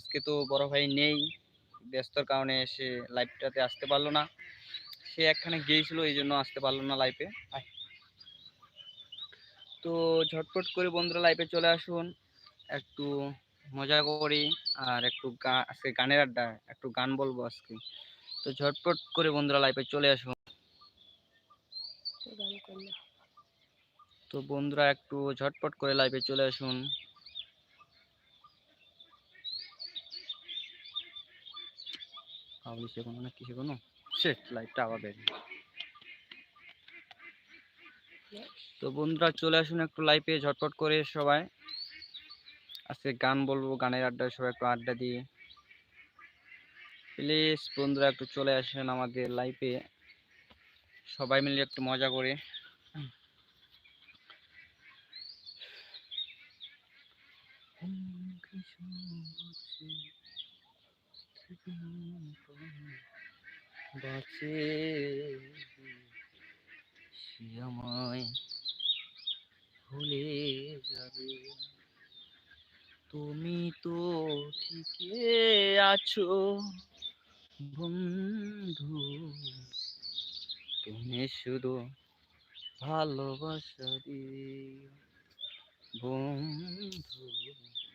আজকে তো বড় ভাই নেই ব্যস্তর কারণে সে লাইভটাতে আসতে পারল না। সে একখানে গিয়েছিল এই জন্য আসতে পারল না লাইভে তো ঝটপট করে বন্ধুরা লাইভে চলে আসুন। একটু মজা করি আর একটু আজকে গানের আড্ডা একটু গান বলব আজকে। তো ঝটপট করে বন্ধুরা লাইভে চলে আসুন। তো বন্ধুরা একটু ঝটপট করে লাইভে চলে আসুন। সে লাইভটা আবার বের তো বন্ধুরা, চলে আসুন একটু লাইভে ঝটপট করে সবাই। আজকে গান বলব, গানের আড্ডায় সবাই একটু আড্ডা দিয়ে। প্লিজ বন্ধুরা, একটু চলে আসেন আমাদের লাইভে সবাই মিলে একটু মজা করে। বাঁচে সে আমায় ভুলে যাবে। তুমি তো ঠিকই আছো, বন্ধু। তুমি শুধু ভালোবাসা দিয়ে বন্ধু।